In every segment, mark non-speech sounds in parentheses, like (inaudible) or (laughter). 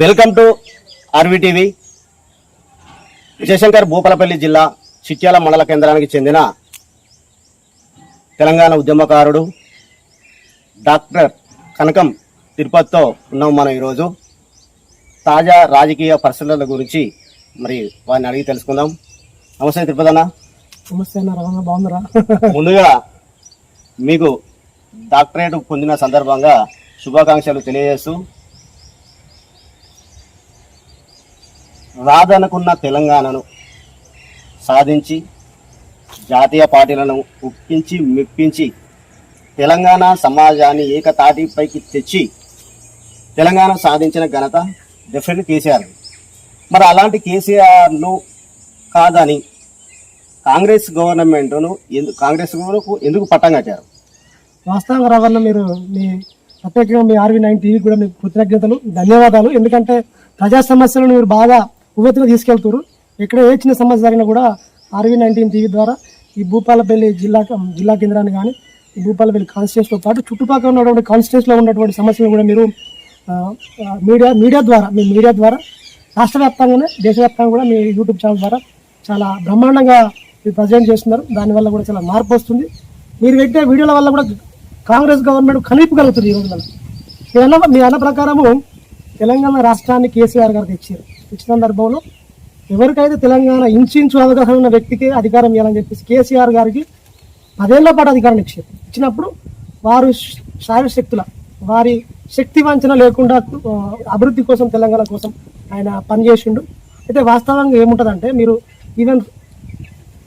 Welcome to RVTV Jayashankar Bhupalpally జిల్లా చిట్యాల మండల కేంద్రానికి చెందిన తెలంగాణ ఉద్యమకారుడు డాక్టర్ కనకం తిరుపతితో ఉన్నాం మనం ఈరోజు. తాజా రాజకీయ పరిస్థితుల గురించి మరి వారిని అడిగి తెలుసుకుందాం. నమస్తే తిరుపతి అన్న. నమస్తే అన్న బాగుందరా ముందుగా మీకు డాక్టరేట్ పొందిన సందర్భంగా శుభాకాంక్షలు తెలియజేస్తూ రాదనుకున్న తెలంగాణను సాధించి జాతీయ పార్టీలను ఒప్పించి మెప్పించి తెలంగాణ సమాజాన్ని ఏకతాటిపైకి తెచ్చి తెలంగాణ సాధించిన ఘనత డెఫినెట్ కేసీఆర్. మరి అలాంటి కేసీఆర్ను కాదని కాంగ్రెస్ గవర్నమెంట్ను ఎందుకు కాంగ్రెస్ గవర్నకు ఎందుకు పట్టం కట్టారు? వాస్తవంగా రవాణా మీరు మీ ప్రత్యేకంగా మీ ఆర్వీ నైన్ టీవీ కూడా మీకు కృతజ్ఞతలు ధన్యవాదాలు. ఎందుకంటే ప్రజా సమస్యలను మీరు బాగా ఉవ్వెత్తుగా తీసుకెళ్తారు ఎక్కడ ఏ చిన్న సమస్య జరిగినా కూడా ఆర్వీ నైన్టీన్ టీవీ ద్వారా ఈ భూపాలపల్లి జిల్లా జిల్లా కేంద్రాన్ని కానీ ఈ భూపాలపల్లి కాన్స్టిట్యూన్స్తో పాటు చుట్టుపక్కల ఉన్నటువంటి కాన్స్టిట్యూన్స్లో ఉన్నటువంటి సమస్యలు కూడా మీరు మీడియా మీడియా ద్వారా మీ మీడియా ద్వారా రాష్ట్ర వ్యాప్తంగానే దేశవ్యాప్తంగా కూడా మీ యూట్యూబ్ ఛానల్ ద్వారా చాలా బ్రహ్మాండంగా మీరు ప్రజెంట్ చేస్తున్నారు. దానివల్ల కూడా చాలా మార్పు వస్తుంది. మీరు పెట్టే వీడియోల వల్ల కూడా కాంగ్రెస్ గవర్నమెంట్ కనిపగలుగుతుంది ఈ రోజులలో. మీ అన్న మీ అన్న ప్రకారము తెలంగాణ రాష్ట్రాన్ని కేసీఆర్ గారికి తెచ్చారు. ఇచ్చిన సందర్భంలో ఎవరికైతే తెలంగాణ ఇంచు అవగాహన ఉన్న వ్యక్తికి అధికారం ఇవ్వాలని చెప్పేసి కేసీఆర్ గారికి పదేళ్ళ పాటు అధికారం ఇచ్చారు. ఇచ్చినప్పుడు వారు శారీర శక్తుల వారి శక్తి వంచన లేకుండా అభివృద్ధి కోసం తెలంగాణ కోసం ఆయన పనిచేసిండు అయితే వాస్తవంగా ఏముంటుందంటే మీరు ఈవెన్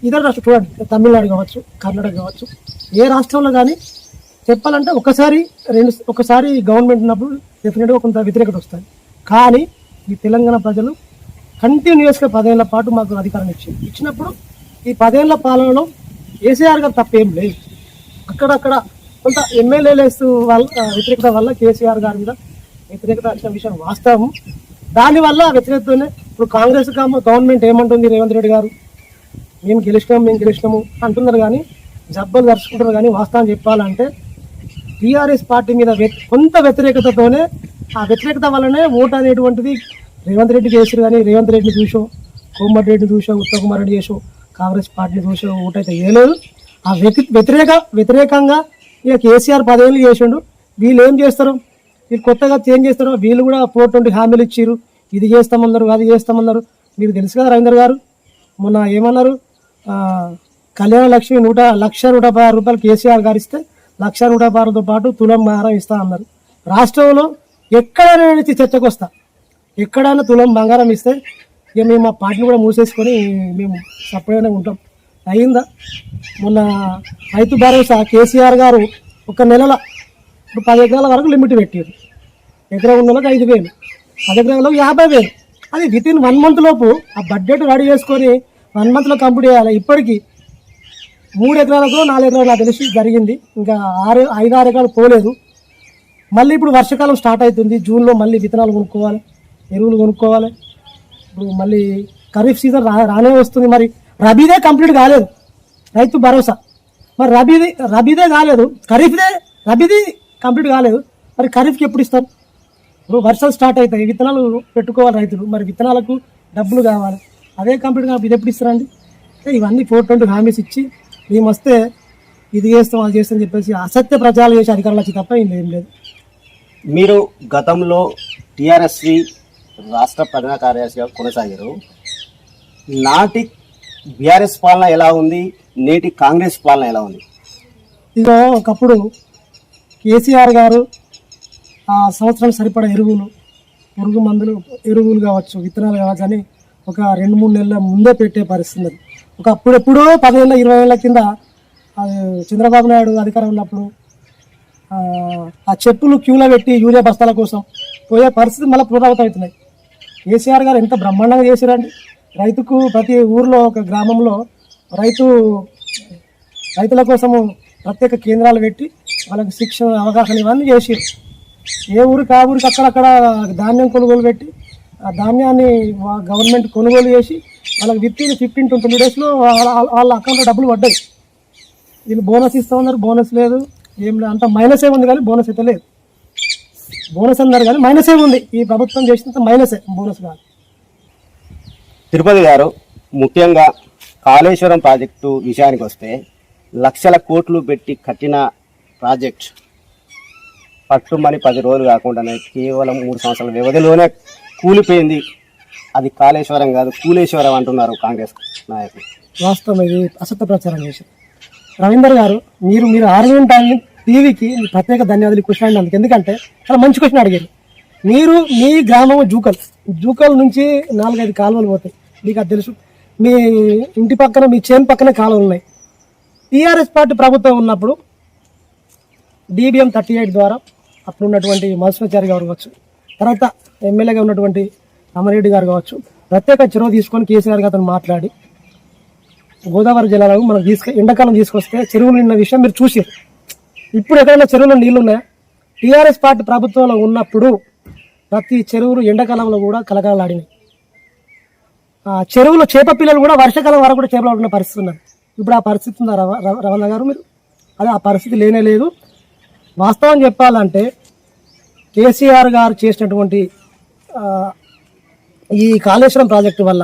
ఇతర రాష్ట్రం చూడండి తమిళనాడు కావచ్చు కర్ణాటక కావచ్చు ఏ రాష్ట్రంలో కానీ చెప్పాలంటే ఒకసారి రెండు ఒకసారి గవర్నమెంట్ ఉన్నప్పుడు డెఫినెట్గా కొంత వ్యతిరేకత వస్తుంది కానీ ఈ తెలంగాణ ప్రజలు కంటిన్యూస్గా పదేళ్ళ పాటు మాకు అధికారం ఇచ్చింది. ఇచ్చినప్పుడు ఈ పదేళ్ళ పాలనలో కేసీఆర్ గారు తప్పేం లేదు. అక్కడక్కడ కొంత ఎమ్మెల్యేలేస్ వాళ్ళ వ్యతిరేకత వల్ల కేసీఆర్ గారి మీద వ్యతిరేకత వచ్చిన విషయం వాస్తవం. దానివల్ల వ్యతిరేకతనే ఇప్పుడు కాంగ్రెస్ గవర్నమెంట్ ఏమంటుంది రేవంత్ రెడ్డి గారు? మేము గెలిచినాము మేము గెలిచినాము అంటున్నారు కానీ జబ్బలు దర్చుకుంటారు కానీ వాస్తవం చెప్పాలంటే టీఆర్ఎస్ పార్టీ మీద కొంత వ్యతిరేకతతోనే ఆ వ్యతిరేకత వల్లనే ఓటు అనేటువంటిది రేవంత్ రెడ్డి చేసారు కానీ రేవంత్ రెడ్డిని చూసాం కోమటి రెడ్డిని చూసాం ఉత్తమ్ కుమార్ రెడ్డి చేసాం కాంగ్రెస్ పార్టీని చూసాం ఓటు అయితే వేయలేదు. ఆ వ్యతి వ్యతిరేక వ్యతిరేకంగా ఇక కేసీఆర్ పదేళ్ళు చేసిండు. వీళ్ళు ఏం చేస్తారు? వీళ్ళు కొత్తగా చేంజ్ చేస్తారు వీళ్ళు కూడా ఫోర్ ట్వంటీ హామీలు ఇచ్చారు ఇది చేస్తామన్నారు అది చేస్తామన్నారు మీకు తెలుసు కదా రవీంద్ర గారు? మొన్న ఏమన్నారు? కళ్యాణ లక్ష్మి నూట లక్ష నూట రూపాయలు కేసీఆర్ గారు ఇస్తే లక్ష నూట పదహారుతో పాటు తులం బంగారం ఇస్తా అన్నారు. రాష్ట్రంలో ఎక్కడైనా నేను చర్చకు వస్తా ఎక్కడైనా తులం బంగారం ఇస్తే ఇక మేము మా పార్టీని కూడా మూసేసుకొని మేము సపరేట్గా ఉంటాం. అయిందా? మొన్న రైతు భరోసా కేసీఆర్ గారు ఒక నెలల ఇప్పుడు పది ఎకరాల వరకు లిమిట్ పెట్టారు ఎకరం ఉన్న వాళ్ళకి ఐదు వేలు పది ఎకరాలకు యాభై వేలు. అది విత్ ఇన్ వన్ మంత్ లోపు ఆ బడ్జెట్ రెడీ చేసుకొని వన్ మంత్లో కంప్లీట్ చేయాలి. ఇప్పటికీ మూడు ఎకరాలకు నాలుగు ఎకరాలు నాకు తెలిసి జరిగింది. ఇంకా ఆరు ఐదు ఆరు ఎకరాలు పోలేదు. మళ్ళీ ఇప్పుడు వర్షాకాలం స్టార్ట్ అవుతుంది. జూన్లో మళ్ళీ విత్తనాలు కొనుక్కోవాలి ఎరువులు కొనుక్కోవాలి. ఇప్పుడు మళ్ళీ ఖరీఫ్ సీజన్ రా రానే వస్తుంది. మరి రబీదే కంప్లీట్ కాలేదు. రైతు భరోసా. మరి రబీది రబీదే కాలేదు. ఖరీఫ్దే రబీది కంప్లీట్ కాలేదు. మరి ఖరీఫ్కి ఎప్పుడు ఇస్తారు? ఇప్పుడు వర్షాలు స్టార్ట్ అవుతాయి. విత్తనాలు పెట్టుకోవాలి రైతులు. మరి విత్తనాలకు డబ్బులు కావాలి. అదే కంప్లీట్ కావాలి ఇది ఎప్పుడు ఇస్తారండి? ఇవన్నీ ఫోర్ ట్వంటీ హామీస్ ఇచ్చి మేము వస్తే ఇది చేస్తాం అది చేస్తాం అని చెప్పేసి అసత్య ప్రచారాలు చేసి అధికారులు వచ్చి తప్ప ఏం లేదు మీరు గతంలో టిఆర్ఎస్వి రాష్ట్ర ప్రధాన కార్యదర్శిగా కొనసాగారు. నాటి బీఆర్ఎస్ పాలన ఎలా ఉంది? నేటి కాంగ్రెస్ పాలన ఎలా ఉంది? ఇదిగో ఒకప్పుడు కేసీఆర్ గారు ఆ సంవత్సరం సరిపడా ఎరువులు పురుగు మందులు ఎరువులు కావచ్చు విత్తనాలు కావచ్చు అని ఒక రెండు మూడు నెలల ముందే పెట్టే పరిస్థితి ఒక అప్పుడెప్పుడో పదేళ్ళ ఇరవై ఏళ్ళ కింద చంద్రబాబు నాయుడు అధికారం ఉన్నప్పుడు ఆ, ఆ చెప్పులు క్యూలో పెట్టి యూరియా బస్తాల కోసం పోయే పరిస్థితి మళ్ళీ పునరావృతం అవుతున్నాయి కేసీఆర్ గారు ఎంత బ్రహ్మాండంగా చేశారండి. రైతుకు ప్రతి ఊర్లో ఒక గ్రామంలో రైతు రైతుల కోసము ప్రత్యేక కేంద్రాలు పెట్టి వాళ్ళకి శిక్షణ అవగాహన ఇవన్నీ చేసారు ఏ ఊరికి ఆ ఊరికి అక్కడక్కడ ధాన్యం కొనుగోలు పెట్టి ఆ ధాన్యాన్ని వా- గవర్నమెంట్ కొనుగోలు చేసి వాళ్ళకి విత్ ఇన్ ఫిఫ్టీన్ ట్వంటీ డేస్లో వాళ్ళ వాళ్ళ అకౌంట్లో డబ్బులు పడ్డాయి. వీళ్ళు బోనస్ ఇస్తామన్నారు బోనస్ లేదు. ఏం లేదు అంత మైనసే ఉంది కానీ బోనస్ అయితే లేదు. బోనస్ అన్నారు కానీ మైనసే ఉంది. ఈ ప్రభుత్వం చేసినంత మైనసే బోనస్ కాదు. తిరుపతి గారు ముఖ్యంగా కాళేశ్వరం ప్రాజెక్టు విషయానికి వస్తే లక్షల కోట్లు పెట్టి కట్టిన ప్రాజెక్ట్ పట్టుమని పది రోజులు కాకుండానే కేవలం మూడు సంవత్సరాల వ్యవధిలోనే కూలిపోయింది. అది కాళేశ్వరం కాదు కూలేశ్వరం అంటున్నారు కాంగ్రెస్ నాయకులు. వాస్తవం ఇది అసత్య ప్రచారం చేశారు. రవీందర్ గారు మీరు మీరు ఆర్వీన్ టైం టీవీకి ప్రత్యేక ధన్యవాదాలు క్వశ్చన్ అడిగినందుకు ఎందుకంటే చాలా మంచి క్వశ్చన్ అడిగారు. మీరు మీ గ్రామం జూకల్ జూకల్ నుంచి నాలుగైదు కాలువలు పోతాయి. మీకు అది తెలుసు. మీ ఇంటి పక్కన మీ చేను పక్కనే కాలువలు ఉన్నాయి. టీఆర్ఎస్ పార్టీ ప్రభుత్వం ఉన్నప్పుడు డిబిఎం థర్టీ ఎయిట్ ద్వారా అప్పుడు ఉన్నటువంటి మధుసూచారి గారు కావచ్చు తర్వాత ఎమ్మెల్యేగా ఉన్నటువంటి రామారెడ్డి గారు కావచ్చు ప్రత్యేక చొరవ తీసుకొని కేసీఆర్ గారితో మాట్లాడి గోదావరి జిల్లాలో మనం తీసుకు ఎండాకాలం తీసుకొస్తే చెరువులు నిన్న విషయం మీరు చూసారు ఇప్పుడు ఎక్కడైనా చెరువులో నీళ్ళు ఉన్నాయా టీఆర్ఎస్ పార్టీ ప్రభుత్వంలో ఉన్నప్పుడు ప్రతి చెరువులు ఎండాకాలంలో కూడా కలకలలాడినాయి ఆ చెరువులో చేప పిల్లలు కూడా వర్షాకాలం వరకు కూడా చేపలు ఆడుకునే పరిస్థితి ఉన్నది. ఇప్పుడు ఆ పరిస్థితి ఉందా రవ రవ- గారు మీరు? అదే ఆ పరిస్థితి లేనే లేదు. వాస్తవం చెప్పాలంటే కేసీఆర్ గారు చేసినటువంటి ఈ కాళేశ్వరం ప్రాజెక్టు వల్ల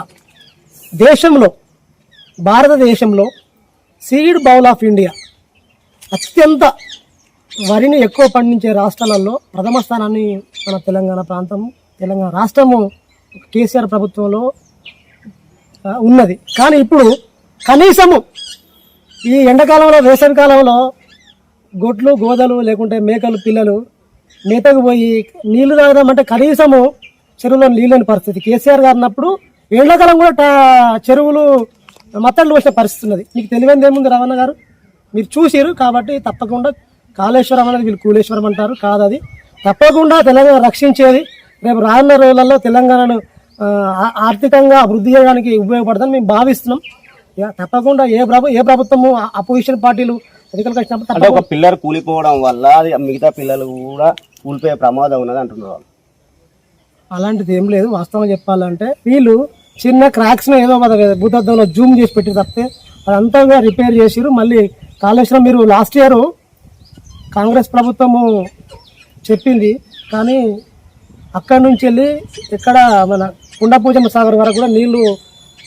దేశంలో భారతదేశంలో సీడ్ బౌల్ ఆఫ్ ఇండియా అత్యంత వరిని ఎక్కువ పండించే రాష్ట్రాలలో ప్రథమ స్థానాన్ని మన తెలంగాణ ప్రాంతం తెలంగాణ రాష్ట్రము కేసీఆర్ ప్రభుత్వంలో ఉన్నది. కానీ ఇప్పుడు కనీసము ఈ ఎండాకాలంలో వేసవి కాలంలో గొడ్లు గోదలు లేకుంటే మేకలు పిల్లలు మేతకు పోయి నీళ్ళు తాగదామంటే కనీసము చెరువులో నీళ్ళని పరిస్థితి. కేసీఆర్ గారు అన్నప్పుడు ఎండాకాలం కూడా చెరువులు మత్తళ్ళు పోసిన పరిస్థితి ఉన్నది. మీకు తెలియదు ఏముంది రమణ గారు? మీరు చూసిరు కాబట్టి తప్పకుండా కాళేశ్వరం అనేది వీళ్ళు కూలేశ్వరం అంటారు కాదు అది. తప్పకుండా తెలంగాణ రక్షించేది రేపు రానున్న రోజులలో తెలంగాణను ఆర్థికంగా అభివృద్ధి చేయడానికి ఉపయోగపడదని మేము భావిస్తున్నాం. తప్పకుండా ఏ ప్రభు ఏ ప్రభుత్వము అపోజిషన్ పార్టీలు ఎన్నికలకు వచ్చినప్పుడు అంటే ఒక పిల్లర్ కూలిపోవడం వల్ల అది మిగతా పిల్లలు కూడా కూలిపోయే ప్రమాదం ఉన్నది అంటున్నారు వాళ్ళు. అలాంటిది ఏం లేదు వాస్తవం చెప్పాలంటే వీళ్ళు చిన్న క్రాక్స్ ఏదో భూతద్దంలో జూమ్ చేసి పెట్టి తప్పితే అదంతా రిపేర్ చేసిరు మళ్ళీ కాళేశ్వరం మీరు లాస్ట్ ఇయర్ కాంగ్రెస్ ప్రభుత్వము చెప్పింది. కానీ అక్కడి నుంచి వెళ్ళి ఇక్కడ మన కుండపూజమ్మ సాగర్ వరకు కూడా నీళ్ళు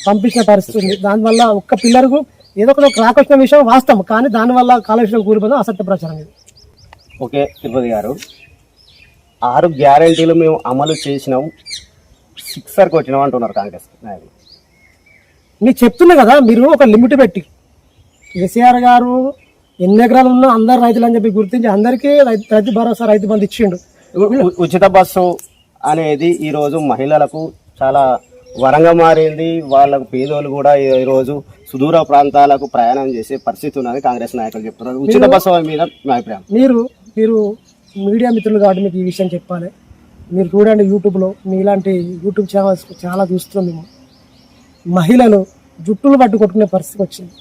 పంపించిన పరిస్థితి ఉంది. దానివల్ల ఒక్క పిల్లర్కు ఏదో ఒక క్రాక్ వచ్చిన విషయం వాస్తవం కానీ దానివల్ల కాళేశ్వరం కూలిపోయింది అసత్య ప్రచారం ఇది. ఓకే తిరుపతి గారు. ఆరు గ్యారంటీలు మేము అమలు చేసినాం. సిక్సర్కి వచ్చినాం అంటున్నారు కాంగ్రెస్ నాయకులు. మీకు చెప్తున్నా కదా మీరు ఒక లిమిట్ పెట్టి. కేసీఆర్ గారు ఎన్ని ఎకరాలు ఉన్నా అందరు రైతులు అని చెప్పి గుర్తించి అందరికీ రైతు భరోసా రైతు బంధు ఇచ్చిండు. ఉచిత బస్సు అనేది ఈరోజు మహిళలకు చాలా వరంగా మారింది. వాళ్ళకు పేదోళ్ళు కూడా ఈ- ఈరోజు సుదూర ప్రాంతాలకు ప్రయాణం చేసే పరిస్థితి ఉన్నది కాంగ్రెస్ నాయకులు చెప్తున్నారు. ఉచిత బస్సు మీద మీ అభిప్రాయం? మీరు మీరు మీడియా మిత్రులు కాబట్టి మీకు ఈ విషయం చెప్పాలి. మీరు చూడండి యూట్యూబ్లో మీ ఇలాంటి యూట్యూబ్ ఛానల్స్ చాలా మేము మహిళలు జుట్టులు పట్టు కొట్టుకునే పరిస్థితి వచ్చింది.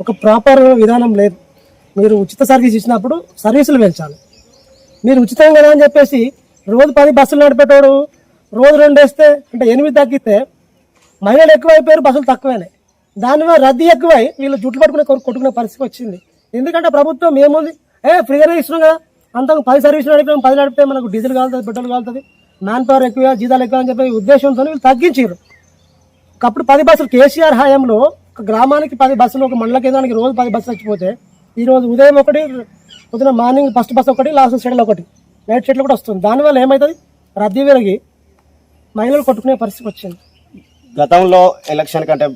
ఒక ప్రాపర్ విధానం లేదు. మీరు ఉచిత సర్వీస్ ఇచ్చినప్పుడు సర్వీసులు పెంచాలి. మీరు ఉచితం కదా అని చెప్పేసి రోజు పది బస్సులు నడిపేటోడు రోజు రెండు వేస్తే అంటే ఎనిమిది తగ్గితే మహిళలు ఎక్కువైపోయారు బస్సులు తక్కువైనాయి. దానివల్ల రద్దీ ఎక్కువై వీళ్ళు జుట్లు పట్టుకునే కొట్టుకునే పరిస్థితి వచ్చింది. ఎందుకంటే ప్రభుత్వం ఏముంది? ఏ ఫ్రీగానే ఇస్తున్నాం కదా. అంతకు పది సర్వీసులు నడిపాము పది నడిపితే మనకు డీజిల్ కాలుతుంది పెట్రోల్ కాలుతుంది మ్యాన్ పవర్ ఎక్కువ జీతాలు ఎక్కువ అని చెప్పి ఉద్దేశంతో వీళ్ళు తగ్గించారు ఒకప్పుడు పది బస్సులు కేసీఆర్ హయాంలో ఒక గ్రామానికి పది బస్సులు ఒక మండల కేంద్రానికి రోజు పది బస్సులు వచ్చిపోతే ఈరోజు ఉదయం ఒకటి పొద్దున మార్నింగ్ ఫస్ట్ బస్సు ఒకటి లాస్ట్ షెడ్యూల్ ఒకటి. నైట్ షెడ్యూల్ కూడా వస్తుంది. దానివల్ల ఏమవుతుంది రద్దీ పెరిగి మహిళలు కొట్టుకునే పరిస్థితి వచ్చింది. గతంలో ఎలక్షన్ కంటే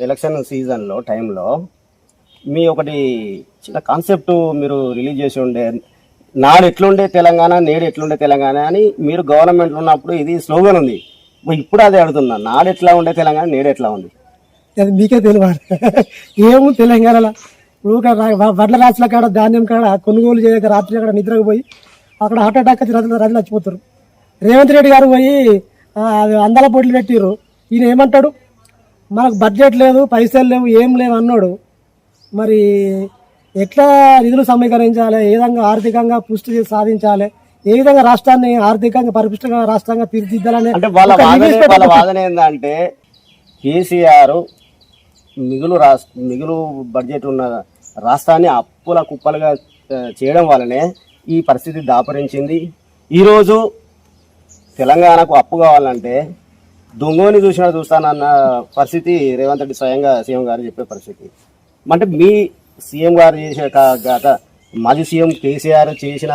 ఎలక్షన్ సీజన్లో టైంలో మీ ఒకటి చిన్న కాన్సెప్ట్ మీరు రిలీజ్ చేసి ఉండే నాడు ఎట్లుండే తెలంగాణ నేడు ఎట్లుండే తెలంగాణ అని మీరు గవర్నమెంట్లో ఉన్నప్పుడు ఇది స్లోగన్ ఉంది. ఇప్పుడు అదే అడుగుతున్నా నాడు ఎట్లా ఉండే తెలంగాణ నేడు ఎట్లా ఉంది? అది మీకే తెలియాలి. (laughs) ఏమో తెలంగాణలో. ఇప్పుడు వడ్ల రాసుల కాడ ధాన్యం కాడ కొనుగోలు చేయక రాత్రి అక్కడ నిద్రకు పోయి అక్కడ హార్ట్ అటాక్ వచ్చి రద్దు రద్దు చచ్చిపోతారు. రేవంత్ రెడ్డి గారు పోయి అది అందాల పోటీలు పెట్టిర్రు. ఈయన ఏమంటాడు? మనకు బడ్జెట్ లేదు పైసలు లేవు ఏం లేవు అన్నాడు. మరి ఎట్లా నిధులు సమీకరించాలి? ఏ విధంగా ఆర్థికంగా పుష్టి సాధించాలి? ఏ విధంగా రాష్ట్రాన్ని ఆర్థికంగా పరిపుష్టంగా రాష్ట్రంగా తీర్చిదిద్దాలనే అంటే వాళ్ళ వాళ్ళ వాదన ఏంటంటే కేసీఆర్ మిగులు రాష్ట్ర మిగులు బడ్జెట్ ఉన్న రాష్ట్రాన్ని అప్పుల కుప్పలుగా చేయడం వల్లనే ఈ పరిస్థితి దాపరించింది. ఈరోజు తెలంగాణకు అప్పు కావాలంటే దొంగని చూసినా చూస్తానన్న పరిస్థితి రేవంత్ రెడ్డి స్వయంగా సీఎం గారు చెప్పే పరిస్థితి. అంటే మీ సీఎం గారు చేసే గత మాజీ సీఎం కేసీఆర్ చేసిన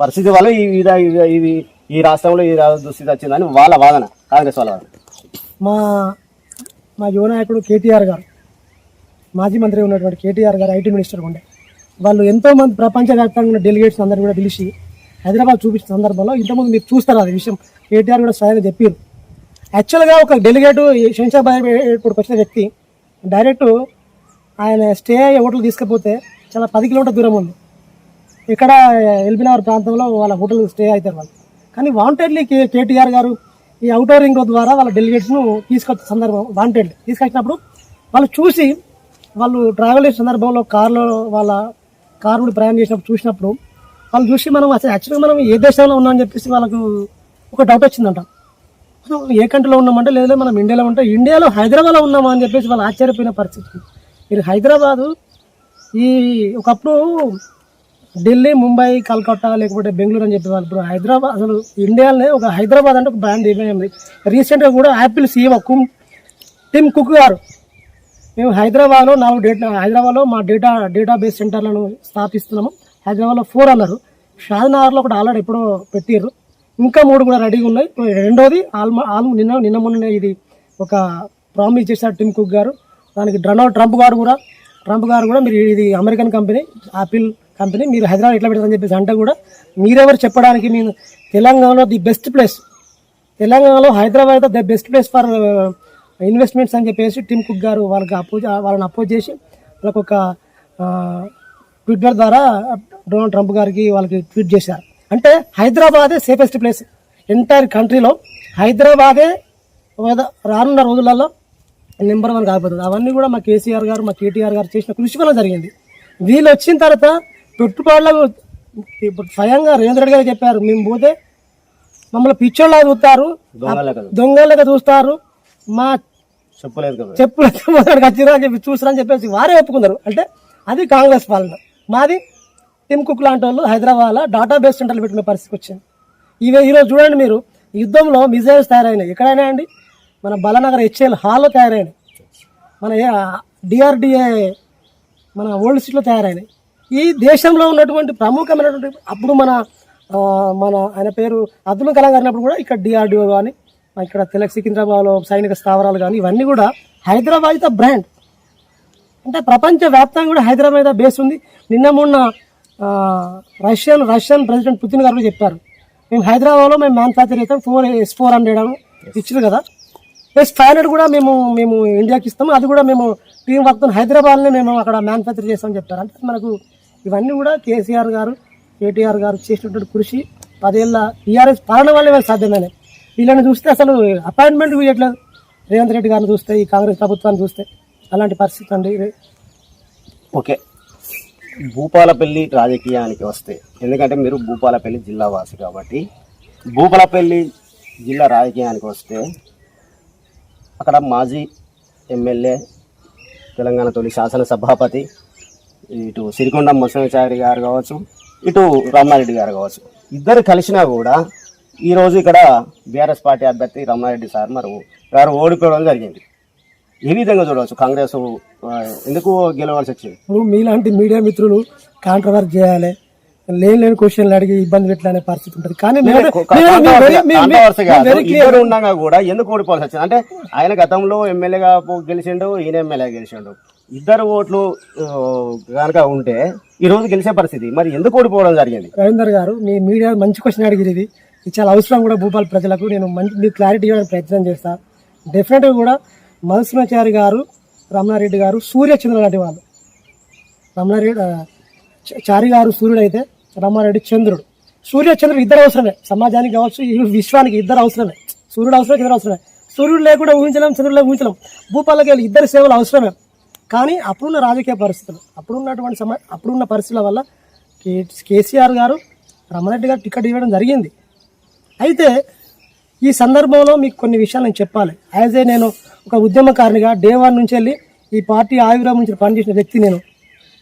పరిస్థితి వల్ల ఈ విధ- ఇవి- ఈ రాష్ట్రంలో ఈ దుస్థితి వచ్చిందని వాళ్ళ వాదన కాంగ్రెస్ వాళ్ళ వాదన. మా మా యువ నాయకుడు కేటీఆర్ గారు మాజీ మంత్రి ఉన్నటువంటి కేటీఆర్ గారు ఐటీ మినిస్టర్ ఉండే. వాళ్ళు ఎంతోమంది ప్రపంచవ్యాప్తంగా ఉన్న డెలిగేట్స్ అందరూ కూడా పిలిచి హైదరాబాద్ చూపించిన సందర్భంలో ఇంతకుముందు మీరు చూస్తారు అది విషయం. కేటీఆర్ కూడా స్వయంగా చెప్పారు. యాక్చువల్గా ఒక డెలిగేట్ శంషాబాద్ ఎయిర్పోర్ట్కి వచ్చిన వ్యక్తి డైరెక్ట్ ఆయన స్టే అయ్యే హోటల్ తీసుకపోతే చాలా పది కిలోమీటర్ దూరం ఉంది. ఇక్కడ ఎల్బినగర్ ప్రాంతంలో వాళ్ళ హోటల్ స్టే అవుతారు వాళ్ళు. కానీ వాంటెడ్లీ కే కేటీఆర్ గారు ఈ అవుటర్ రింగ్ రోడ్ ద్వారా వాళ్ళ డెలిగేట్స్ను తీసుకొచ్చే సందర్భం వాంటెడ్ తీసుకొచ్చినప్పుడు వాళ్ళు చూసి వాళ్ళు ట్రావెల్ చేసే సందర్భంలో కార్లో వాళ్ళ కారు ప్రయాణం చేసినప్పుడు చూసినప్పుడు వాళ్ళు చూసి మనం అసలు యాక్చువల్గా మనం ఏ దేశంలో ఉన్నామని చెప్పేసి వాళ్ళకు ఒక డౌట్ వచ్చిందంట. మనం ఏ కంట్రీలో ఉన్నామంటే లేదా మనం ఇండియాలో ఉంటే ఇండియాలో హైదరాబాద్లో ఉన్నామా అని చెప్పేసి వాళ్ళు ఆశ్చర్యపోయిన పరిస్థితి. మీరు హైదరాబాదు ఈ ఒకప్పుడు ఢిల్లీ ముంబై కలకత్తా లేకపోతే బెంగళూరు అని చెప్పేవాళ్ళు. ఇప్పుడు హైదరాబాద్ అసలు ఇండియాలోనే ఒక హైదరాబాద్ అంటే ఒక బ్రాండ్ ఏమైంది రీసెంట్గా కూడా యాపిల్ సీఎం కుమ్ టిమ్ కుక్ గారు మేము హైదరాబాద్లో నాలుగు డేటా హైదరాబాద్లో మా డేటా డేటాబేస్ సెంటర్లను స్థాపిస్తున్నాము. హైదరాబాద్లో ఫోర్ అన్నారు. షాద్నగర్లో ఒకటి ఆల్రెడీ ఎప్పుడో పెట్టిర్రు. ఇంకా మూడు కూడా రెడీగా ఉన్నాయి. రెండోది ఆల్మో ఆల్మో నిన్న నిన్న మొన్న ఇది ఒక ప్రామిస్ చేశారు టిమ్ కుక్ గారు. దానికి డొనాల్డ్ ట్రంప్ గారు కూడా ట్రంప్ గారు కూడా మీరు ఇది అమెరికన్ కంపెనీ ఆపిల్ కంపెనీ మీరు హైదరాబాద్ ఎట్లా పెడతారని చెప్పేసి అంటే కూడా మీరెవరు చెప్పడానికి మేము తెలంగాణలో ది బెస్ట్ ప్లేస్ తెలంగాణలో Hyderabad the best place for investments అని చెప్పేసి టిమ్ కుక్ గారు వాళ్ళకి అపోజ్ వాళ్ళని అపోజ్ చేసి వాళ్ళకు ఒక ట్విట్టర్ ద్వారా డొనాల్డ్ ట్రంప్ గారికి వాళ్ళకి ట్వీట్ చేశారు. అంటే హైదరాబాదే సేఫెస్ట్ ప్లేస్. ఎంటైర్ కంట్రీలో హైదరాబాదే రానున్న రోజులలో నెంబర్ వన్ కాకపోతుంది అవన్నీ కూడా మా కేసీఆర్ గారు మా కేటీఆర్ గారు చేసిన కృషి వల్ల జరిగింది. వీళ్ళు వచ్చిన తర్వాత పెట్టుబడులకు ఇప్పుడు స్వయంగా రేవంత్ రెడ్డి గారు చెప్పారు మేము పోతే మమ్మల్ని పిచ్చోళ్ళ చూస్తారు దొంగలుగా చూస్తారు మా చెప్పలేదు చెప్పులు చెప్పి చూసారని చెప్పేసి వారే ఒప్పుకున్నారు. అంటే అది కాంగ్రెస్ పాలన. మాది టిమ్ కుక్ లాంటి వాళ్ళు హైదరాబాద్లో డేటాబేస్ సెంటర్లు పెట్టుకునే పరిస్థితికి వచ్చింది ఇవే ఈరోజు చూడండి మీరు యుద్ధంలో మిజైల్స్ తయారైనాయి. ఎక్కడైనా అండి? మన బలనగర్ హెచ్ఎల్ హాల్లో తయారైనాయి. మన డిఆర్డిఏ మన ఓల్డ్ సిటీలో తయారైనాయి. ఈ దేశంలో ఉన్నటువంటి ప్రముఖమైనటువంటి అప్పుడు మన మన ఆయన పేరు అబ్దుల్ కలాం గారినప్పుడు కూడా ఇక్కడ డిఆర్డిఓ కానీ ఇక్కడ తెలక్ సికింద్రాబాద్లో సైనిక స్థావరాలు కానీ ఇవన్నీ కూడా హైదరాబాద్ ద బ్రాండ్. అంటే ప్రపంచ వ్యాప్తంగా కూడా హైదరాబాద్ బేస్ ఉంది. నిన్న మొన్న రష్యన్ రష్యన్ ప్రెసిడెంట్ పుతిన్ గారు చెప్పారు. మేము హైదరాబాద్లో మేము మ్యానుఫ్యాక్చర్ చేస్తాం ఫోర్ ఎస్ ఫోర్ హండ్రెడ్ అని ఇచ్చారు కదా. ప్లస్ ఫైవ్ హండ్రెడ్ కూడా మేము మేము ఇండియాకి ఇస్తాము. అది కూడా మేము టీం వర్క్ హైదరాబాద్లోనే మేము అక్కడ మ్యానుఫ్యాక్చర్ చేస్తామని చెప్తారు అంటే మనకు ఇవన్నీ కూడా కేసీఆర్ గారు కేటీఆర్ గారు చేసినటువంటి కృషి పదేళ్ళ టీఆర్ఎస్ పాలన వల్లే మనకు సాధ్యమైనవి వీళ్ళని చూస్తే అసలు అపాయింట్మెంట్ ఇవ్వట్లేదు. రేవంత్ రెడ్డి గారిని చూస్తే ఈ కాంగ్రెస్ ప్రభుత్వాన్ని చూస్తే అలాంటి పరిస్థితి అండి ఓకే. భూపాలపల్లి రాజకీయానికి వస్తే ఎందుకంటే మీరు భూపాలపల్లి జిల్లా వాసి కాబట్టి భూపాలపల్లి జిల్లా రాజకీయానికి వస్తే అక్కడ మాజీ ఎమ్మెల్యే తెలంగాణ తొలి శాసనసభాపతి ఇటు సిరికొండ ముసలిచారి గారు కావచ్చు ఇటు రామారెడ్డి గారు కావచ్చు. ఇద్దరు కలిసినా కూడా ఈరోజు ఇక్కడ బీఆర్ఎస్ పార్టీ అభ్యర్థి రామారెడ్డి సార్ మరి గారు ఓడిపోవడం జరిగింది. ఏ విధంగా చూడవచ్చు? కాంగ్రెస్ ఎందుకు గెలవాల్సి వచ్చింది? ఇప్పుడు మీలాంటి మీడియా మిత్రులు కాంట్రవర్ట్ చేయాలి లేని లేని క్వశ్చన్లు అడిగి ఇబ్బంది పెట్టాలనే పరిస్థితి ఉంటుంది. కానీ కాంట్రవర్సీ ఉండగా కూడా ఎందుకు ఓడిపోవాల్సి వచ్చింది? అంటే ఆయన గతంలో ఎమ్మెల్యేగా గెలిచిండు ఈయన ఎమ్మెల్యే గెలిచిండు. ఇద్దరు ఓట్లు కనుక ఉంటే ఈ రోజు గెలిచే పరిస్థితి. మరి ఎందుకు ఓడిపోవడం జరిగింది? రవీందర్ గారు మీ మీడియా మంచి క్వశ్చన్ అడిగిరు ఇది. చాలా అవసరం కూడా భూపాల్ ప్రజలకు. నేను మంచి క్లారిటీ ఇవ్వడానికి ప్రయత్నం చేస్తా. డెఫినెట్గా కూడా మధుసూనాచారి గారు రమణారెడ్డి గారు సూర్యచంద్ర లాంటి వాళ్ళు. రమణారెడ్డి చ- చారి గారు సూర్యుడు అయితే రమణారెడ్డి చంద్రుడు. సూర్యచంద్రుడు ఇద్దరు అవసరమే. సమాజానికి కావచ్చు ఈ విశ్వానికి ఇద్దరు అవసరమే. సూర్యుడు అవసరమే చంద్రుడు అవసరమే. సూర్యుడు లేకుండా ఊహించలేం చంద్రుడు లేకుండా ఊహించలేం. భూపాలకి ఇద్దరు సేవలు అవసరమే. కానీ అప్పుడున్న రాజకీయ పరిస్థితులు అప్పుడున్నటువంటి సమా అప్పుడున్న పరిస్థితుల వల్ల కేసీఆర్ గారు రమణరెడ్డి గారు టికెట్ ఇవ్వడం జరిగింది. అయితే ఈ సందర్భంలో మీకు కొన్ని విషయాలు నేను చెప్పాలి. యాజ్ ఏ నేను ఒక ఉద్యమకారినిగా డే వన్ నుంచి వెళ్ళి ఈ పార్టీ ఆవిర్భావం నుంచి పనిచేసిన వ్యక్తి నేను.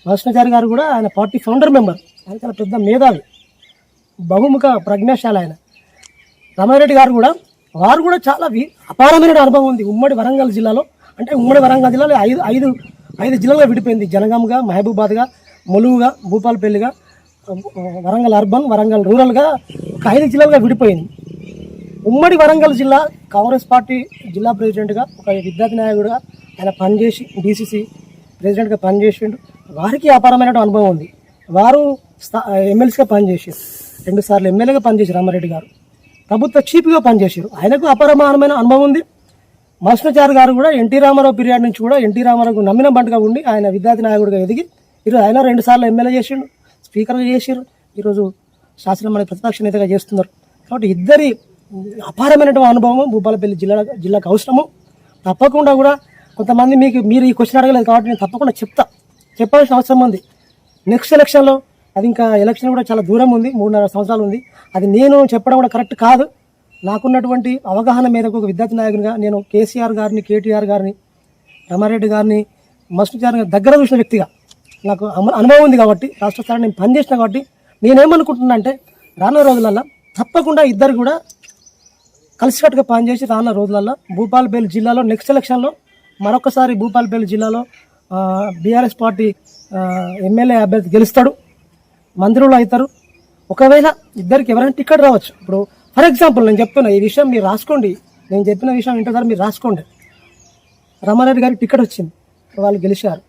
భస్మాచారి గారు కూడా ఆయన పార్టీ ఫౌండర్ మెంబర్ ఆయన చాలా పెద్ద మేధావి. బహుముఖ ప్రజ్ఞాశాల ఆయన. రమారెడ్డి గారు కూడా వారు కూడా చాలా వి- అపారమైన అనుభవం ఉంది. ఉమ్మడి వరంగల్ జిల్లాలో అంటే ఉమ్మడి వరంగల్ జిల్లాలో ఐదు ఐదు ఐదు జిల్లాలుగా విడిపోయింది. జనగాంగా మహబూబాద్గా ములుగుగా భూపాలపల్లిగా వరంగల్ అర్బన్ వరంగల్ రూరల్గా ఒక ఐదు జిల్లాలుగా విడిపోయింది. ఉమ్మడి వరంగల్ జిల్లా కాంగ్రెస్ పార్టీ జిల్లా ప్రెసిడెంట్గా ఒక విద్యార్థి నాయకుడిగా ఆయన పనిచేసి డీసీసీ ప్రెసిడెంట్గా పనిచేసిండు. వారికి అపారమైన అనుభవం ఉంది. వారు స్థా- ఎమ్మెల్సీగా పనిచేసారు రెండు సార్లు ఎమ్మెల్యేగా పనిచేశారు రామారెడ్డి గారు. ప్రభుత్వ చీఫ్గా పనిచేశారు ఆయనకు అపారమానమైన అనుభవం ఉంది. మల్స్నచారి గారు కూడా ఎన్టీ రామారావు పీరియడ్ నుంచి కూడా ఎన్టీ రామారావుకు నమ్మిన బంటగా ఉండి ఆయన విద్యార్థి నాయకుడిగా ఎదిగి ఈరోజు ఆయన రెండుసార్లు ఎమ్మెల్యే చేసిండు. స్పీకర్గా చేసారు ఈరోజు శాసనమండలి ప్రతిపక్ష నేతగా చేస్తున్నారు. కాబట్టి ఇద్దరి అపారమైనటువంటి అనుభవం భూపాలపల్లి జిల్లా జిల్లాకు అవసరము. తప్పకుండా కూడా కొంతమంది మీకు మీరు ఈ క్వశ్చన్ అడగలేదు కాబట్టి నేను తప్పకుండా చెప్తా. చెప్పాల్సిన అవసరం ఉంది. నెక్స్ట్ ఎలక్షన్లో అది ఇంకా ఎలక్షన్ కూడా చాలా దూరం ఉంది మూడున్నర సంవత్సరాలు ఉంది. అది నేను చెప్పడం కూడా కరెక్ట్ కాదు. నాకున్నటువంటి అవగాహన మేరకు ఒక విద్యార్థి నాయకునిగా నేను కేసీఆర్ గారిని కేటీఆర్ గారిని రమారెడ్డి గారిని మస్ట్ గారిని దగ్గర చూసిన వ్యక్తిగా. నాకు అమ- అనుభవం ఉంది కాబట్టి రాష్ట్ర స్థాయిలో నేను పనిచేసిన కాబట్టి నేనేమనుకుంటున్నా అంటే రానున్న రోజులల్లో తప్పకుండా ఇద్దరు కూడా కలిసికట్టుగా పనిచేసి రానున్న రోజులలో భూపాలపల్లి జిల్లాలో నెక్స్ట్ ఎలక్షన్లో మరొకసారి భూపాలపల్లి జిల్లాలో బీఆర్ఎస్ పార్టీ ఎమ్మెల్యే అభ్యర్థి గెలుస్తాడు. మంత్రులు అవుతారు. ఒకవేళ ఇద్దరికి ఎవరైనా టికెట్ రావచ్చు. ఇప్పుడు ఫర్ ఎగ్జాంపుల్ నేను చెప్తున్నా ఈ విషయం మీరు రాసుకోండి. నేను చెప్పిన విషయం ఏంటో మీరు రాసుకోండి. రమారెడ్డి గారికి టికెట్ వచ్చింది. వాళ్ళు గెలిచారు.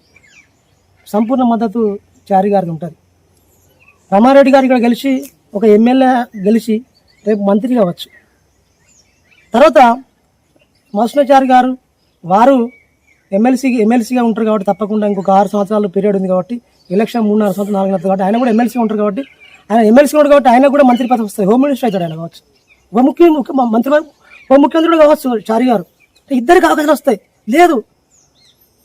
సంపూర్ణ మద్దతు చారి గారికి ఉంటుంది. రమారెడ్డి గారు ఇక్కడ గెలిచి ఒక ఎమ్మెల్యే గెలిచి రేపు మంత్రి కావచ్చు తర్వాత మోసనాచారి గారు వారు ఎమ్మెల్సీ ఎమ్మెల్సీగా ఉంటారు కాబట్టి తప్పకుండా ఇంకొక ఆరు సంవత్సరాలు పీరియడ్ ఉంది కాబట్టి ఎలక్షన్ మూడున్నర సంవత్సరాలు నెలలు కాబట్టి ఆయన కూడా ఎమ్మెల్సీ ఉంటారు కాబట్టి ఆయన ఎమ్మెల్సీ ఉంటారు కాబట్టి ఆయన కూడా మంత్రి పదవి వస్తుంది. హోమ్ మినిస్టర్ అవుతాడు ఆయన కావచ్చు. ఉప ముఖ్య ముఖ్య- మంత్రి ఉప ముఖ్యమంత్రుడు కావచ్చు చారి గారు. ఇద్దరికి అవకాశాలు వస్తాయి. లేదు.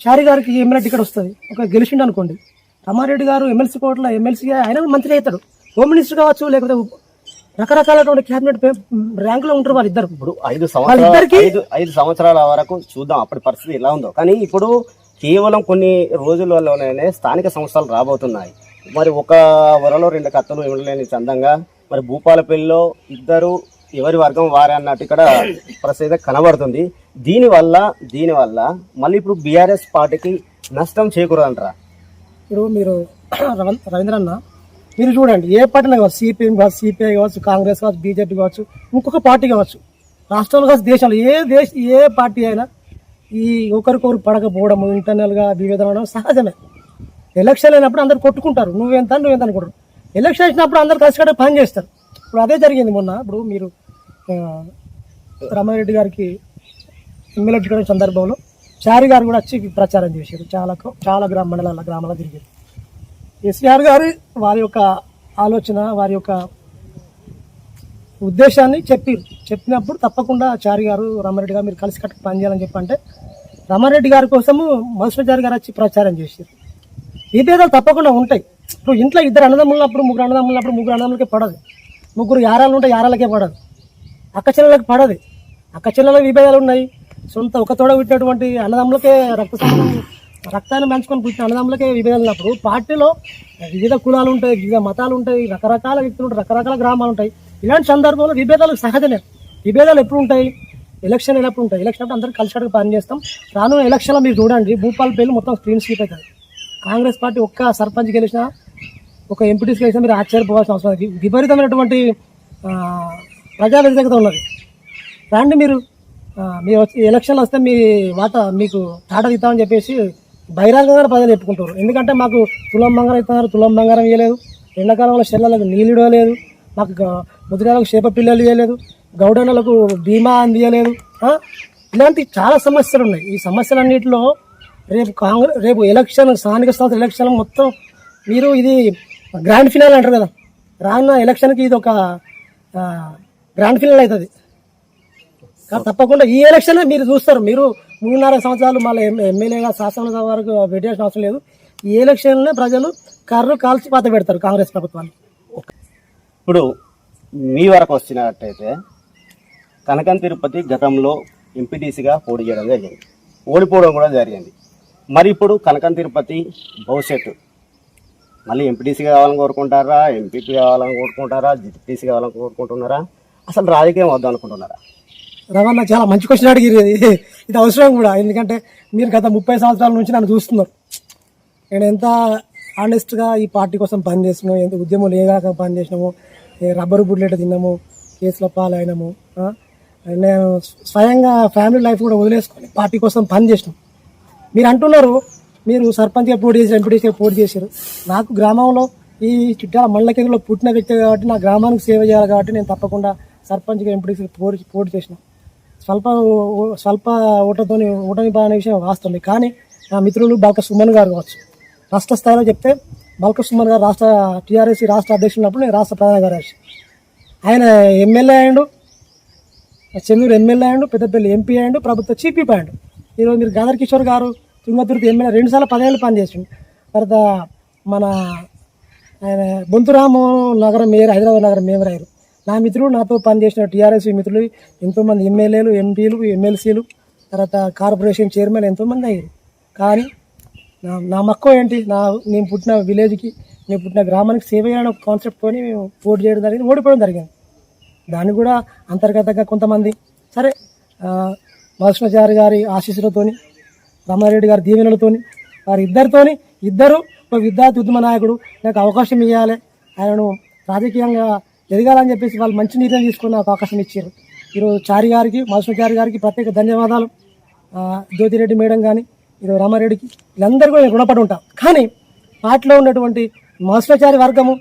చారి గారికి ఎమ్మెల్యే టికెట్ వస్తుంది. ఒక గెలిచిండు అనుకోండి రమారెడ్డి గారు ఎమ్మెల్సీ కోట్ల ఎమ్మెల్సీగా ఆయన మంత్రి అవుతాడు. హోమ్ మినిస్టర్ కావచ్చు లేకపోతే రకరకాలటువంటి క్యాబినెట్ ర్యాంకులో ఉంటారు వాళ్ళిద్దరు. ఇప్పుడు ఐదు సంవత్సరాల ఐదు ఐదు సంవత్సరాల వరకు చూద్దాం అప్పటి పరిస్థితి ఎలా ఉందో. కానీ ఇప్పుడు కేవలం కొన్ని రోజులలోనే స్థానిక సంస్థలు రాబోతున్నాయి. మరి ఒక వరలో రెండు కత్తులు ఇవ్వలేని చందంగా మరి భూపాలపల్లిలో ఇద్దరు ఎవరి వర్గం వారే అన్నట్టు ఇక్కడ ప్రస్తుతం కనబడుతుంది. దీనివల్ల దీనివల్ల మళ్ళీ ఇప్పుడు బీఆర్ఎస్ పార్టీకి నష్టం చేకూరదంటారా? ఇప్పుడు మీరు రవ- రవీంద్ర అన్న మీరు చూడండి ఏ పార్టీ కావచ్చు సిపిఎం కావచ్చు సిపిఐ కావచ్చు కాంగ్రెస్ కావచ్చు బీజేపీ కావచ్చు ఇంకొక పార్టీ కావచ్చు రాష్ట్రంలో కావచ్చు దేశంలో ఏ దేశ ఏ పార్టీ అయినా ఈ ఒకరికొకరు పడకపోవడం ఇంటర్నల్గా విభేదం సహజమే. ఎలక్షన్ అయినప్పుడు అందరు కొట్టుకుంటారు. నువ్వెంత నువ్వెంత అనుకుంటారు. ఎలక్షన్ వచ్చినప్పుడు అందరు కలిసి పని చేస్తారు. ఇప్పుడు అదే జరిగింది మొన్న. ఇప్పుడు మీరు రమారెడ్డి గారికి ఎమ్మెల్యే సందర్భంలో చారి గారు కూడా వచ్చి ప్రచారం చేశారు. చాలా చాలా గ్రామ మండలాల గ్రామాల తిరిగారు కేసీఆర్ గారు వారి యొక్క ఆలోచన వారి యొక్క ఉద్దేశాన్ని చెప్పి చెప్పినప్పుడు తప్పకుండా చారి గారు రామారెడ్డి గారు మీరు కలిసి కట్టుకు పనిచేయాలని చెప్పంటే రామారెడ్డి గారి కోసము మధుసూచారి గారు వచ్చి ప్రచారం చేశారు. విభేదాలు తప్పకుండా ఉంటాయి. ఇప్పుడు ఇంట్లో ఇద్దరు అన్నదమ్ములప్పుడు ముగ్గురు అన్నదమ్ములప్పుడు ముగ్గురు అన్నదమ్ములకే పడదు. ముగ్గురు యారాలు ఉంటే యారాలకే పడదు. అక్క చెల్లెలకు పడదు. అక్క విభేదాలు ఉన్నాయి. సొంత ఒక తోడ పుట్టినటువంటి అన్నదమ్ములకే రక్త సంబంధం రక్తాన్ని పంచుకొని పుట్టిన అన్నదమ్ములకే విభేదాలు ఉన్నప్పుడు పార్టీలో వివిధ కులాలు ఉంటాయి వివిధ మతాలు ఉంటాయి రకరకాల వ్యక్తులు ఉంటాయి రకరకాల గ్రామాలు ఉంటాయి. ఇలాంటి సందర్భంలో విభేదాలు సహజమే. విభేదాలు ఎప్పుడు ఉంటాయి? ఎలక్షన్ ఎప్పుడు ఉంటాయి. ఎలక్షన్ అప్పుడు అందరూ కలిసి కట్టుకు పనిచేస్తాం రానున్న ఎలక్షన్లో మీరు చూడండి భూపాల్ పేర్లు మొత్తం స్క్రీన్ స్వీప్ అవుతుంది. కాంగ్రెస్ పార్టీ ఒక్క సర్పంచ్ గెలిచినా ఒక ఎంపీటీస్ గెలిచినా మీరు ఆశ్చర్యపోవాల్సిన అవసరం లేదు. విపరీతమైనటువంటి ప్రజా వ్యతిరేకత ఉన్నది. రండి మీరు. మీ వచ్చి ఎలక్షన్లు వస్తే మీ వాట మీకు తాట తీద్దామని చెప్పేసి బహిరంగంగా ప్రజలు చెప్పుకుంటారు. ఎందుకంటే మాకు తులం బంగారం ఇస్తున్నారు తులం బంగారం ఇవ్వలేదు. ఎండాకాలంలో చెల్లలకు నీళ్ళు ఇవ్వలేదు. మాకు ముద్రాలకు చేప పిల్లలు ఇవ్వలేదు. గౌడన్నలకు బీమా అందియలేదు. ఇలాంటి చాలా సమస్యలు ఉన్నాయి. ఈ సమస్యలన్నింటిలో రేపు కాంగ్రెస్ రేపు ఎలక్షన్ స్థానిక సంస్థల ఎలక్షన్ మొత్తం మీరు ఇది గ్రాండ్ ఫినాల్ అంటారు కదా. రానున్న ఎలక్షన్కి ఇది ఒక గ్రాండ్ ఫినాల్ అవుతుంది. తప్పకుండా ఈ ఎలక్షన్ మీరు చూస్తారు. మీరు మూడున్నర సంవత్సరాలు మళ్ళీ ఎమ్- ఎమ్మెల్యేగా శాసనసభ వరకు పెట్టాల్సిన అవసరం లేదు. ఈ ఎలక్షన్లో ప్రజలు కర్రు కాల్చి పాత పెడతారు కాంగ్రెస్ ప్రభుత్వాలు. ఇప్పుడు మీ వరకు వచ్చినట్టయితే కనకం తిరుపతి గతంలో ఎంపీటీసీగా పోటీ చేయడం జరిగింది. ఓడిపోవడం కూడా జరిగింది. మరి ఇప్పుడు కనకం తిరుపతి భవిష్యత్తు మళ్ళీ ఎంపీటీసీ కావాలని కోరుకుంటారా? ఎంపీపీ కావాలని కోరుకుంటారా? జిపిటీసీ కావాలని కోరుకుంటున్నారా? అసలు రాజకీయం వద్దాం అనుకుంటున్నారా? రవణ చాలా మంచి క్వశ్చన్ అడిగిరు ఇది ఇది అవసరం కూడా. ఎందుకంటే మీరు గత ముప్పై సంవత్సరాల నుంచి నన్ను చూస్తున్నారు. నేను ఎంత ఆనెస్ట్గా ఈ పార్టీ కోసం పనిచేసినాము ఎంత ఉద్యమం లేగాక పనిచేసినాము రబ్బరు బుడ్లెట్ తిన్నాము కేసుల పాలైనాము నేను స్వయంగా ఫ్యామిలీ లైఫ్ కూడా వదిలేసుకొని పార్టీ కోసం పనిచేసినాం మీరు అంటున్నారు మీరు సర్పంచ్గా పోటీ చేసి ఎంపీటీసీగా పోటీ చేశారు. నాకు గ్రామంలో ఈ చుట్టాల మండల కేంద్రంలో పుట్టిన వ్యక్తి కాబట్టి నా గ్రామానికి సేవ చేయాలి కాబట్టి నేను తప్పకుండా సర్పంచ్గా ఎంపీటీసీ పోటీ పోటీ చేసిన. స్వల్ప స్వల్ప ఓటతో ఓటమి అనే విషయం వాస్తుంది కానీ నా మిత్రులు బాల్క సుమన్ గారు కావచ్చు. రాష్ట్ర స్థాయిలో చెప్తే బాల్క సుమన్ గారు రాష్ట్ర టీఆర్ఎస్ రాష్ట్ర అధ్యక్షుడు ఉన్నప్పుడు నేను రాష్ట్ర ప్రధాన కార్యదర్శి. ఆయన ఎమ్మెల్యే అయ్యాడు చెన్నూరు ఎమ్మెల్యే అయ్యాడు పెద్దపల్లి ఎంపీ అయ్యాడు ప్రభుత్వ చీఫ్ విప్ అయ్యాడు. ఈరోజు మీరు గాదర్ కిషోర్ గారు తుంగతుర్తి ఎమ్మెల్యే రెండుసార్లు పదేళ్ళు పనిచేసిండు తర్వాత మన ఆయన బొంతురాము నగరం మేయర్ హైదరాబాద్ నగరం మేయర్ అయ్యారు. నా మిత్రుడు నాతో పనిచేసిన టీఆర్ఎస్ మిత్రులు ఎంతోమంది ఎమ్మెల్యేలు ఎంపీలు ఎమ్మెల్సీలు తర్వాత కార్పొరేషన్ చైర్మన్ ఎంతోమంది అయ్యారు. కానీ నా నా మక్కువ ఏంటి? నా నేను పుట్టిన విలేజ్కి నేను పుట్టిన గ్రామానికి సేవ చేయాలని ఒక కాన్సెప్ట్తోని మేము పోటీ చేయడం జరిగింది ఓడిపోవడం జరిగింది. దాన్ని కూడా అంతర్గతంగా కొంతమంది సరే మహేశ్వరాచారి గారి ఆశీస్సులతోని రామారెడ్డి గారి దీవెనలతోని వారి ఇద్దరితోని ఇద్దరు ఒక విద్యార్థి ఉద్యమ నాయకుడు నాకు అవకాశం ఇవ్వాలి ఆయనను రాజకీయంగా ఎదగాలని చెప్పేసి వాళ్ళు మంచి నిర్ణయం తీసుకుని నాకు అవకాశం ఇచ్చారు. ఈరోజు చారి గారికి మహేశ్వరాచారి గారికి ప్రత్యేక ధన్యవాదాలు. జ్యోతిరెడ్డి మేడం కానీ ఈరోజు రామారెడ్డికి వీళ్ళందరూ కూడా నేను రుణపడి ఉంటాం. కానీ పార్టీలో ఉన్నటువంటి మాస్టాచారి వర్గము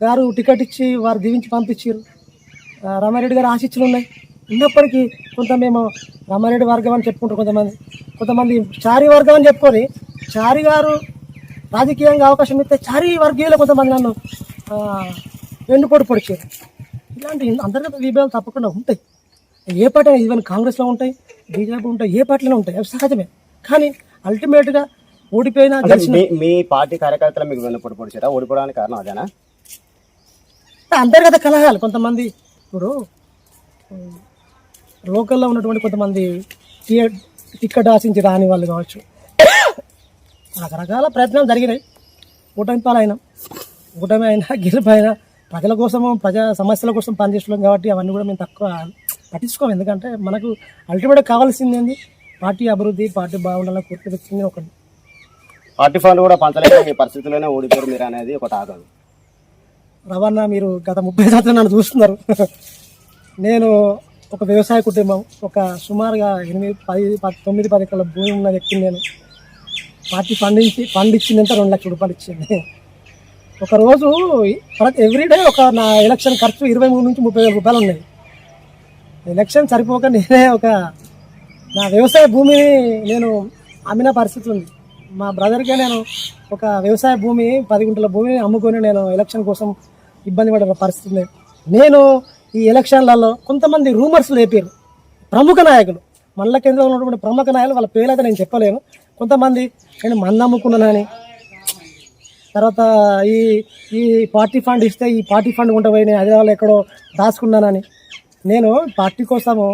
గారు టికెట్ ఇచ్చి వారు దీవించి పంపించారు. రామారెడ్డి గారు ఆశిస్సులు ఉన్నాయి. ఉన్నప్పటికీ కొంత మేము రామారెడ్డి వర్గం అని చెప్పుకుంటారు కొంతమంది. కొంతమంది చారి వర్గం అని చెప్పుకొని చారి గారు రాజకీయంగా అవకాశం ఇస్తే చారి వర్గీయులు కొంతమంది నన్ను వెన్నుపోటు పొడిచారు ఇలాంటి అంతర్గత విభేదాలు తప్పకుండా ఉంటాయి. ఏ పార్టీ అయినా ఈవెన్ కాంగ్రెస్లో ఉంటాయి బీజేపీ ఉంటాయి ఏ పార్టీలో ఉంటాయి అవి సహజమే. కానీ అల్టిమేట్గా ఓడిపోయినా మీ పార్టీ కార్యకర్తలు మీకు వెన్నుపోటు పొడిచారా ఓడిపోవడానికి కారణం అదేనా? అంతర్గత కలహాలు. కొంతమంది ఇప్పుడు లోకల్లో ఉన్నటువంటి కొంతమంది టికెట్ టికెట్ ఆశించి రాని వాళ్ళు కావచ్చు. రకరకాల ప్రయత్నాలు జరిగినాయి. కూటమి పాలైనా కూటమి అయినా గెలుపు అయినా ప్రజల కోసము ప్రజా సమస్యల కోసం పనిచేస్తున్నాం కాబట్టి అవన్నీ కూడా మేము తక్కువ పట్టించుకోము. ఎందుకంటే మనకు అల్టిమేట్గా కావాల్సింది ఏంది? పార్టీ అభివృద్ధి పార్టీ బాగుండాలని కోరిక వ్యక్తిని ఒకటి పార్టీ ఫండ్ కూడా పంచలేక మీ పరిస్థితుల్లోనే ఓడిపోయారు మీరు అనేది ఒక ఆగదు. రవాణా మీరు గత ముప్పై సంవత్సరాలు నన్ను చూస్తున్నారు. నేను ఒక వ్యవసాయ కుటుంబం. ఒక సుమారుగా ఎనిమిది పది పది తొమ్మిది పది ఎకరాల భూమి ఉన్న వ్యక్తిని నేను పార్టీ పండించి ఫండ్ ఇచ్చిందంటే రెండు లక్షల రూపాయలు ఇచ్చింది. ఒక రోజు ప్రతి ఎవ్రీడే ఒక నా ఎలక్షన్ ఖర్చు ఇరవై మూడు నుంచి ముప్పై వేల రూపాయలు ఉన్నాయి. ఎలక్షన్ సరిపోక నేనే ఒక నా వ్యవసాయ భూమిని నేను అమ్మిన పరిస్థితి ఉంది. మా బ్రదర్కే నేను ఒక వ్యవసాయ భూమి పది గుంటల భూమిని అమ్ముకొని నేను ఎలక్షన్ కోసం ఇబ్బంది పడిన పరిస్థితి ఉంది. నేను ఈ ఎలక్షన్లలో కొంతమంది రూమర్స్ లేపారు. ప్రముఖ నాయకులు మండల కేంద్రంలో ఉన్నటువంటి ప్రముఖ నాయకులు వాళ్ళ పేర్లైతే నేను చెప్పలేను. కొంతమంది నేను మంద అమ్ముకున్నానని తర్వాత ఈ ఈ పార్టీ ఫండ్ ఇస్తే ఈ పార్టీ ఫండ్ ఉంటే పోయి నేను హైదరాబాద్లో ఎక్కడో దాచుకున్నానని. నేను పార్టీ కోసము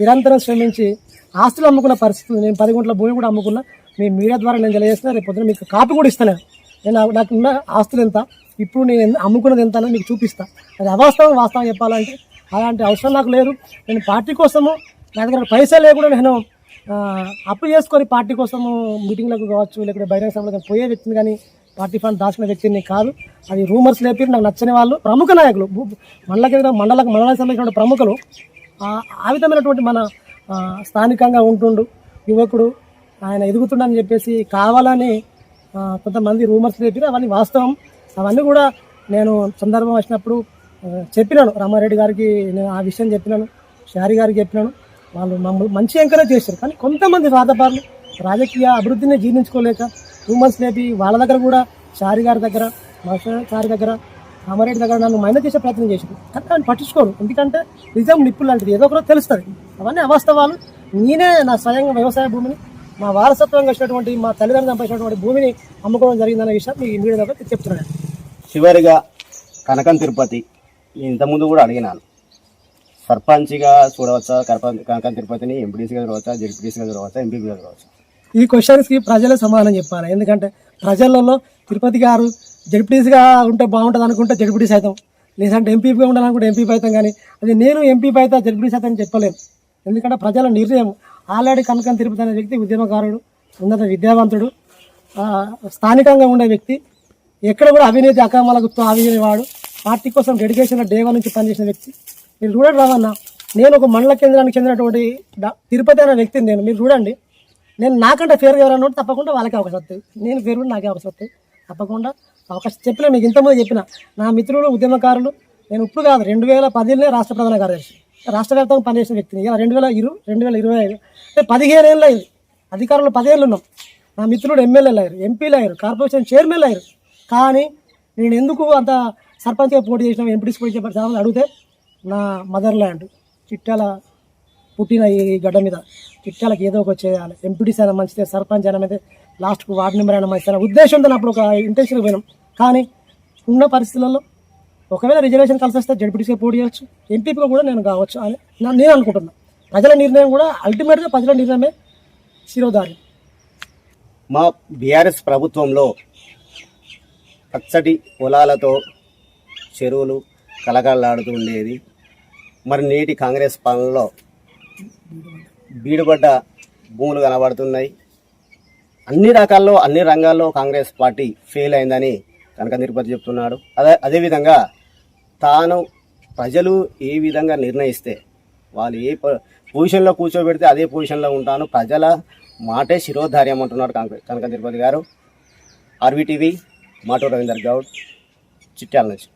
నిరంతరం శ్రమించి ఆస్తులు అమ్ముకున్న పరిస్థితి నేను పది గుంటల భూమి కూడా అమ్ముకున్నా. మీ మీడియా ద్వారా నేను తెలియజేస్తున్నా రేపు పొద్దున మీకు కాపీ కూడా ఇస్తాను. నేను. నాకున్న నాకు- ఉన్న ఆస్తులు ఎంత? ఇప్పుడు నేను అమ్ముకున్నది ఎంత అని మీకు చూపిస్తా. అది అవాస్తవం వాస్తవం చెప్పాలంటే అలాంటి అవసరం నాకు లేదు. నేను పార్టీ కోసము నా దగ్గర పైసలు లేకుండా నేను అప్పు చేసుకొని పార్టీ కోసము మీటింగ్లకు కావచ్చు లేకపోతే బహిరంగ సభలకు పోయే వ్యక్తిని కానీ పార్టీ ఫండ్ దాచుకునే వ్యక్తిని కాదు. అది రూమర్స్ లేపి నాకు నచ్చని వాళ్ళు ప్రముఖ నాయకులు. మండల మండలకి మండలకు మండలానికి సంబంధించిన ప్రముఖులు. ఆ విధమైనటువంటి మన స్థానికంగా ఉంటుండు యువకుడు. ఆయన ఎదుగుతుండని చెప్పేసి కావాలని కొంతమంది రూమర్స్ లేపి అవన్నీ వాస్తవం. అవన్నీ కూడా నేను సందర్భం వచ్చినప్పుడు చెప్పినాను. రామారెడ్డి గారికి నేను ఆ విషయం చెప్పినాను. షారి గారికి చెప్పినాను. వాళ్ళు మమ్మల్ని మంచి ఎంకరేజ్ చేశారు. కానీ కొంతమంది రాతపారులు రాజకీయ అభివృద్ధిని జీర్ణించుకోలేక రూమర్స్ లేపి వాళ్ళ దగ్గర కూడా షారి గారి దగ్గర మాస్టర్ గారి దగ్గర రామారెడ్డి దగ్గర నన్ను మైనర్ చేసే ప్రయత్నం చేసి కానీ దాన్ని పట్టించుకోరు. ఎందుకంటే నిజం నిప్పులు లాంటిది. ఏదో ఒకరోజు తెలుస్తుంది. అవన్నీ అవాస్తవాలు. నేనే నా స్వయంగా వ్యవసాయ భూమిని మా వారసత్వంగా వచ్చినటువంటి మా తల్లిదండ్రులు సంపాదించినటువంటి భూమిని అమ్ముకోవడం జరిగిందనే విషయం మీ మీడియా దగ్గర చెప్తున్నాను. చివరిగా కనకం తిరుపతి. నేను ఇంతకుముందు కూడా అడిగినాను. సర్పంచ్గా చూడవచ్చా? కనకం తిరుపతిని ఎంపీడీసీగా చూడవచ్చా? జెడ్పీటీసీగా చూడవచ్చా? ఎంపీపీగా చూడవచ్చా? ఈ క్వశ్చన్స్కి ప్రజలే సమాధానం చెప్పాలి. ఎందుకంటే ప్రజలలో తిరుపతి గారు జడ్పీటీసీగా ఉంటే బాగుంటుంది అనుకుంటే జడ్పీటీసీ అవుతాం లేదంటే ఎంపీగా ఉండాలనుకుంటే ఎంపీ అవుతాం కానీ అది నేను ఎంపీ అవుతా జడ్పీటీసీ అవుతాను చెప్పలేను. ఎందుకంటే ప్రజల నిర్ణయం ఆల్రెడీ కనకం తిరుపతి అనే వ్యక్తి ఉద్యమకారుడు ఉన్నత విద్యావంతుడు స్థానికంగా ఉండే వ్యక్తి ఎక్కడ కూడా అవినీతి అక్రమాలకు అవినీతి వాడు పార్టీ కోసం డెడికేషన్ డేవా నుంచి పనిచేసిన వ్యక్తి. మీరు చూడండి రావన్న నేను ఒక మండల కేంద్రానికి చెందినటువంటి తిరుపతి అనే వ్యక్తిని నేను మీరు చూడండి. నేను నాకంటే ఫేర్ ఎవరైనా ఉంటే తప్పకుండా వాళ్ళకి అవకాశం వస్తాయి నేను ఫేర్ కూడా నాకే అవకాశం వస్తుంది తప్పకుండా అవకాశం చెప్పిన మీకు ఇంతకుముందు చెప్పిన నా మిత్రులు ఉద్యమకారులు నేను ఇప్పుడు కాదు రెండు వేల పదిలోనే రాష్ట్ర ప్రధాన కార్యదర్శి. రాష్ట్ర వ్యాప్తంగా పనిచేసిన వ్యక్తిని. ఇలా రెండు వేల ఇరు రెండు వేల ఇరవై ఐదు. అంటే పదిహేను ఏళ్ళు అయింది. అధికారంలో పదిహేళ్ళు ఉన్నాం. నా మిత్రుడు ఎమ్మెల్యేలు అయ్యారు ఎంపీలు అయ్యారు కార్పొరేషన్ చైర్మన్లు అయ్యారు. కానీ నేను ఎందుకు అంత సర్పంచ్గా పోటీ చేసిన ఎంపీటీసీ పోటీ చేసిన చాలా అడిగితే నా మదర్ ల్యాండ్ చిట్టాల పుట్టిన ఈ గడ్డ మీద. చిట్టాలకి ఏదో ఒక చేయాలి ఎంపీటీసీ అయినా మంచిదే సర్పంచ్ అయినా మంచిదే లాస్ట్కు వార్డు మెంబర్ అయినా మంచిదే ఉద్దేశంతో అప్పుడు ఒక ఇంటెన్షన్ పోయినాం. కానీ ఉన్న పరిస్థితులలో ఒకవేళ రిజర్వేషన్ కలిసి వస్తే జడ్పీటీసీగా పోటీ చేయవచ్చు ఎంపీపీగా కూడా నేను కావచ్చు అని నా- నేను అనుకుంటున్నాను ప్రజల నిర్ణయం కూడా అల్టిమేట్గా ప్రజల నిర్ణయమే శిరోధారి మా బీఆర్ఎస్ ప్రభుత్వంలో పచ్చటి పొలాలతో చెరువులు కలకలలాడుతూ ఉండేది. మరి నేటి కాంగ్రెస్ పాలనలో బీడుబడ్డ భూములు కనబడుతున్నాయి. అన్ని రకాల్లో అన్ని రంగాల్లో కాంగ్రెస్ పార్టీ ఫెయిల్ అయిందని కనక తిరుపతి చెప్తున్నాడు. అదే అదేవిధంగా తాను ప్రజలు ఏ విధంగా నిర్ణయిస్తే వాళ్ళు ఏ పొజిషన్లో కూర్చోబెడితే అదే పొజిషన్లో ఉంటాను. ప్రజల మాటే శిరోధార్యం అంటున్నాడు కనక కనక తిరుపతి గారు. ఆర్వీటీవీ మాటో రవీందర్ గౌడ్ చిట్యాల నుంచి.